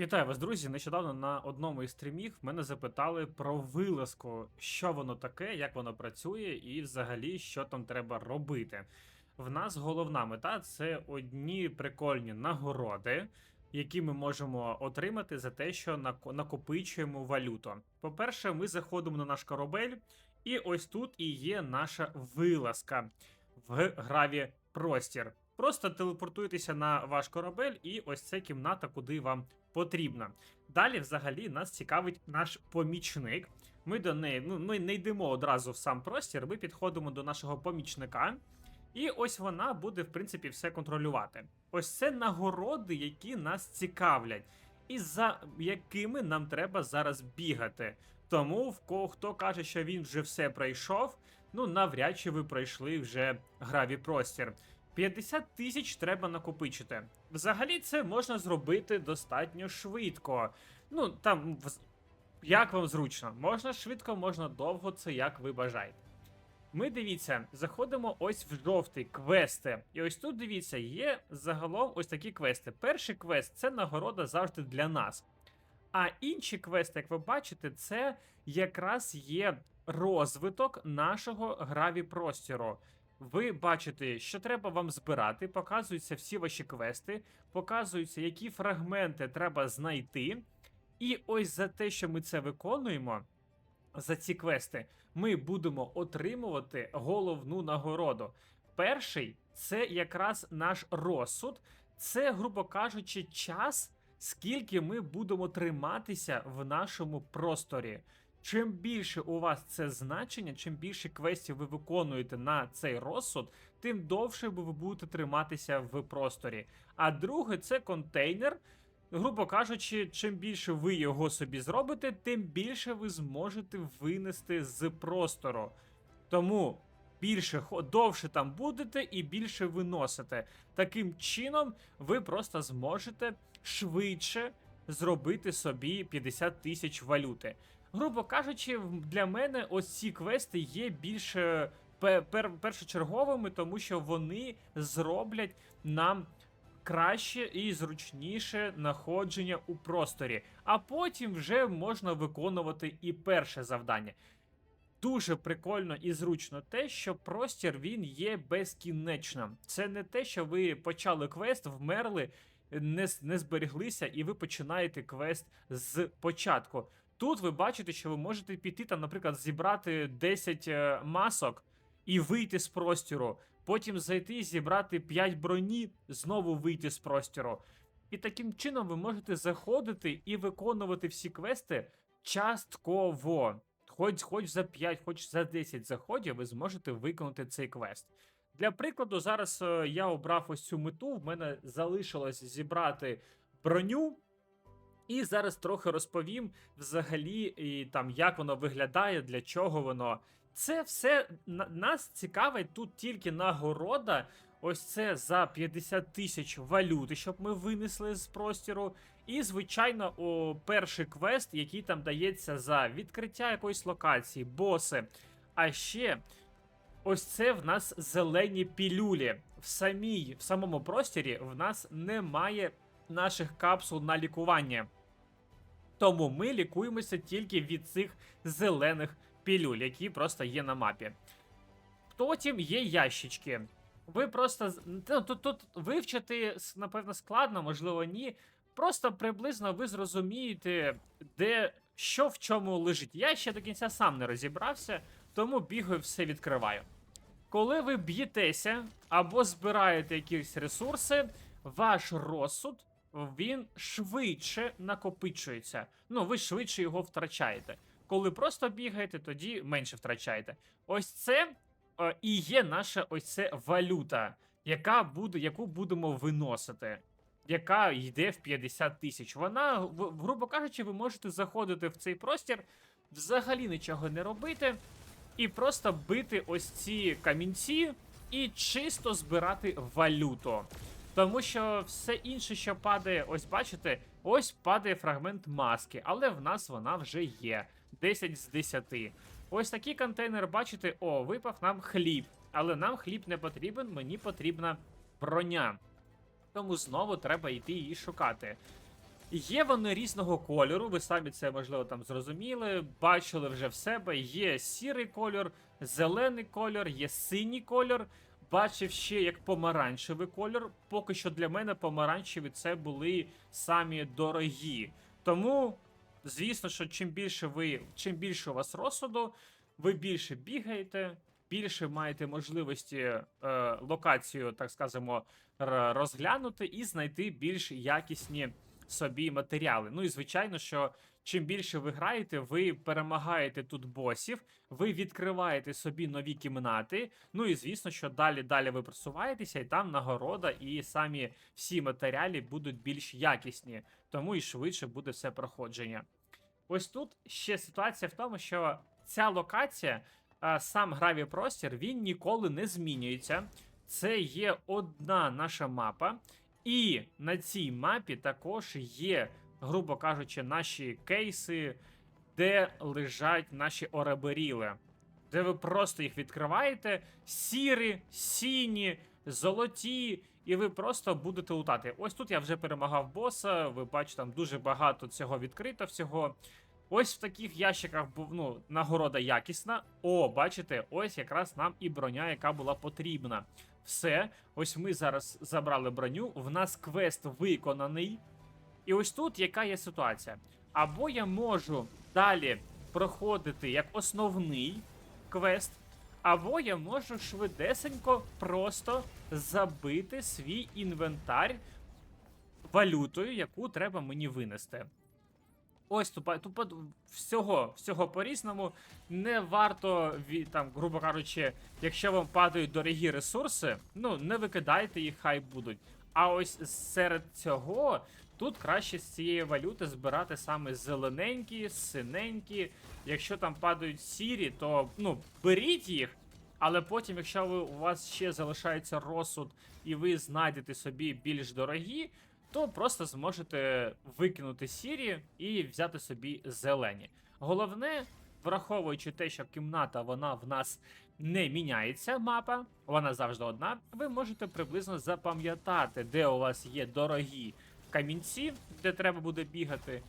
Вітаю вас, друзі! Нещодавно на одному із стрімів мене запитали про вилазку, що воно таке, як воно працює, і взагалі що там треба робити. В нас головна мета це одні прикольні нагороди, які ми можемо отримати за те, що нако- накопичуємо валюту. По-перше, ми заходимо на наш корабель, і ось тут і є наша вилазка в граві простір. Просто телепортуйтеся на ваш корабель, і ось це кімната, куди вам потрібно. Далі, взагалі, нас цікавить наш помічник. Ми до неї, ну, ми не йдемо одразу в сам простір, ми підходимо до нашого помічника. І ось вона буде, в принципі, все контролювати. Ось це нагороди, які нас цікавлять, і за якими нам треба зараз бігати. Тому в кого хто каже, що він вже все пройшов, ну навряд чи ви пройшли вже граві простір. 50 тисяч треба накопичити. Взагалі, це можна зробити достатньо швидко. Ну там як вам зручно. Можна швидко, можна довго, це як ви бажаєте. Ми дивіться, заходимо ось в жовтий квести. І ось тут дивіться, є загалом ось такі квести. Перший квест це нагорода завжди для нас. А інші квести, як ви бачите, це якраз є розвиток нашого граві простіру. Ви бачите, що треба вам збирати, показуються всі ваші квести, показуються, які фрагменти треба знайти. І ось за те, що ми це виконуємо, за ці квести, ми будемо отримувати головну нагороду. Перший це якраз наш розсуд, це, грубо кажучи, час, скільки ми будемо триматися в нашому просторі. Чим більше у вас це значення, чим більше квестів ви виконуєте на цей розсуд, тим довше ви будете триматися в просторі. А друге, це контейнер. Грубо кажучи, чим більше ви його собі зробите, тим більше ви зможете винести з простору. Тому більше довше там будете і більше виносите. Таким чином, ви просто зможете швидше зробити собі 50 тисяч валюти. Грубо кажучи, для мене ось ці квести є більше пе- пер- першочерговими, тому що вони зроблять нам краще і зручніше знаходження у просторі, а потім вже можна виконувати і перше завдання. Дуже прикольно і зручно те, що простір він є безкінечним. Це не те, що ви почали квест, вмерли, не, не збереглися, і ви починаєте квест з початку. Тут ви бачите, що ви можете піти там, наприклад, зібрати 10 е, масок і вийти з простіру. Потім зайти, зібрати 5 броні, знову вийти з простіру. І таким чином ви можете заходити і виконувати всі квести частково. Хоч, хоч за 5, хоч за 10 заходів ви зможете виконати цей квест. Для прикладу, зараз е, я обрав ось цю мету. В мене залишилось зібрати броню. І зараз трохи розповім взагалі, і там як воно виглядає, для чого воно. Це все на- нас цікавить тут тільки нагорода. Ось це за 50 тисяч валюти, щоб ми винесли з простіру. І, звичайно, о, перший квест, який там дається за відкриття якоїсь локації, боси. А ще ось це в нас зелені пілюлі. В самій, в самому простірі в нас немає наших капсул на лікування. Тому ми лікуємося тільки від цих зелених пілюль, які просто є на мапі. Потім є ящички. Ви просто ну, тут, тут вивчити, напевно, складно, можливо, ні. Просто приблизно ви зрозумієте, де що в чому лежить. Я ще до кінця сам не розібрався, тому бігаю, все відкриваю. Коли ви б'єтеся або збираєте якісь ресурси, ваш розсуд він швидше накопичується. Ну, ви швидше його втрачаєте. Коли просто бігаєте, тоді менше втрачаєте. Ось це е, і є наша ось це валюта, яка буде, яку будемо виносити. Яка йде в 50 тисяч. Вона, грубо кажучи, ви можете заходити в цей простір, взагалі нічого не робити, і просто бити ось ці камінці і чисто збирати валюту. Тому що все інше, що падає, ось бачите, ось падає фрагмент маски, але в нас вона вже є. 10 з 10. Ось такий контейнер, бачите, о, випав нам хліб. Але нам хліб не потрібен, мені потрібна броня. Тому знову треба йти її шукати. Є вони різного кольору, ви самі це можливо там зрозуміли, бачили вже в себе. Є сірий кольор, зелений кольор, є синій кольор. Бачив ще як помаранчевий кольор. Поки що для мене помаранчеві це були самі дорогі. Тому, звісно, що чим більше ви, чим більше у вас розсуду, ви більше бігаєте, більше маєте можливості е, локацію, так скажемо, розглянути і знайти більш якісні собі матеріали. Ну і звичайно, що чим більше ви граєте, ви перемагаєте тут босів, ви відкриваєте собі нові кімнати. Ну і звісно, що далі далі ви просуваєтеся, і там нагорода, і самі всі матеріали будуть більш якісні, тому і швидше буде все проходження. Ось тут ще ситуація в тому, що ця локація, сам гравій простір, він ніколи не змінюється. Це є одна наша мапа, і на цій мапі також є, грубо кажучи, наші кейси, де лежать наші ораберіли. Де ви просто їх відкриваєте, сірі, сіні, золоті, і ви просто будете лутати. Ось тут я вже перемагав боса. Ви бачите, там дуже багато цього відкрито всього. Ось в таких ящиках ну, нагорода якісна. О, бачите, ось якраз нам і броня, яка була потрібна. Все, ось ми зараз забрали броню. В нас квест виконаний. І ось тут яка є ситуація. Або я можу далі проходити як основний квест, або я можу швидесенько просто забити свій інвентар валютою, яку треба мені винести. Ось тупа, тупо всього, всього по-різному. Не варто там, грубо кажучи, якщо вам падають дорогі ресурси, ну не викидайте їх, хай будуть. А ось серед цього тут краще з цієї валюти збирати саме зелененькі, синенькі. Якщо там падають сірі, то ну беріть їх. Але потім, якщо ви, у вас ще залишається розсуд, і ви знайдете собі більш дорогі, то просто зможете викинути сірі і взяти собі зелені. Головне, враховуючи те, що кімната вона в нас не міняється, мапа, вона завжди одна. Ви можете приблизно запам'ятати, де у вас є дорогі камінці, де треба буде бігати.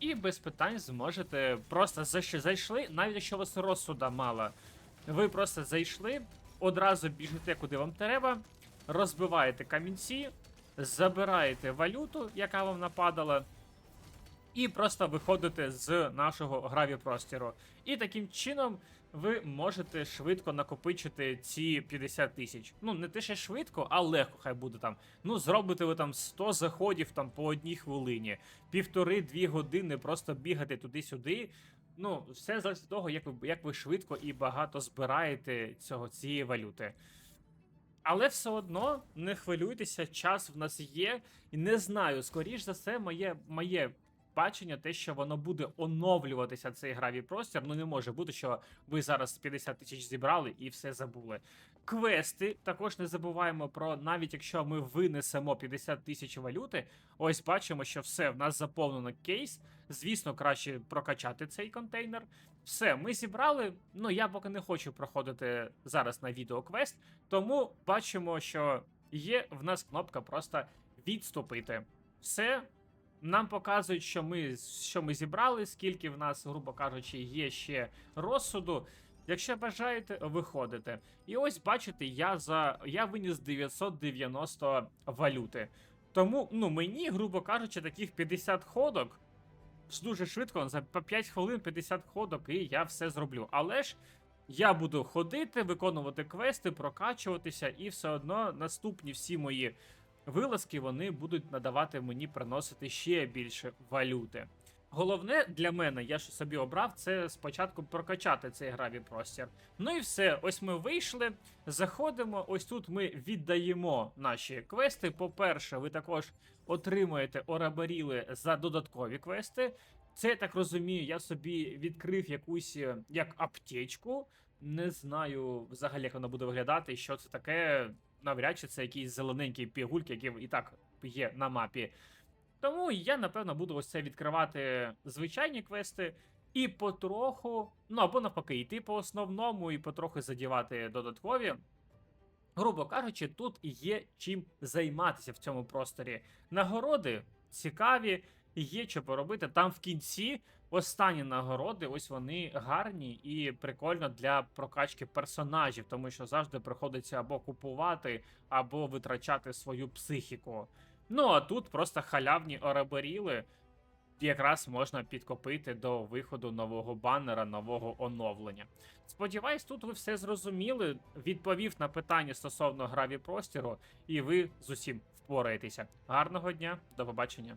І без питань зможете просто зайш- зайшли, навіть якщо у вас розсуда мало, ви просто зайшли, одразу біжите куди вам треба, розбиваєте камінці, забираєте валюту, яка вам нападала, і просто виходите з нашого граві простіру. І таким чином ви можете швидко накопичити ці 50 тисяч. Ну, не те ще швидко, а легко хай буде там. Ну, зробите ви там 100 заходів там по одній хвилині, півтори-дві години просто бігати туди-сюди. Ну, все залежить від того, як ви, як ви швидко і багато збираєте цього, цієї валюти. Але все одно не хвилюйтеся, час в нас є. І не знаю, скоріш за все, моє, моє бачення, те, що воно буде оновлюватися цей гравій простір. Ну не може бути, що ви зараз 50 тисяч зібрали і все забули. Квести також не забуваємо про навіть якщо ми винесемо 50 тисяч валюти. Ось бачимо, що все в нас заповнено кейс. Звісно, краще прокачати цей контейнер. Все, ми зібрали. Ну я поки не хочу проходити зараз на відео квест, тому бачимо, що є в нас кнопка просто відступити. Все. Нам показують, що ми, що ми зібрали, скільки в нас, грубо кажучи, є ще розсуду. Якщо бажаєте, виходите. І ось бачите, я за я виніс 990 валюти. Тому, ну мені, грубо кажучи, таких 50 ходок. Дуже швидко, за 5 хвилин 50 ходок, і я все зроблю. Але ж я буду ходити, виконувати квести, прокачуватися, і все одно наступні всі мої вилазки вони будуть надавати мені приносити ще більше валюти. Головне для мене, я ж собі обрав, це спочатку прокачати цей гравій простір. Ну і все, ось ми вийшли, заходимо. Ось тут ми віддаємо наші квести. По-перше, ви також отримуєте орабаріли за додаткові квести. Це я так розумію, я собі відкрив якусь е, як аптечку. Не знаю взагалі, як вона буде виглядати, що це таке. Навряд чи це якісь зелененькі пігульки, які і так є на мапі. Тому я, напевно, буду ось це відкривати звичайні квести і потроху, ну або навпаки, йти по основному і потроху задівати додаткові. Грубо кажучи, тут є чим займатися в цьому просторі. Нагороди цікаві, є що поробити. Там в кінці останні нагороди, ось вони гарні і прикольно для прокачки персонажів, тому що завжди приходиться або купувати, або витрачати свою психіку. Ну а тут просто халявні ораборіли. Якраз можна підкопити до виходу нового баннера, нового оновлення. Сподіваюсь, тут ви все зрозуміли. Відповів на питання стосовно граві простіру, і ви з усім впораєтеся. Гарного дня, до побачення.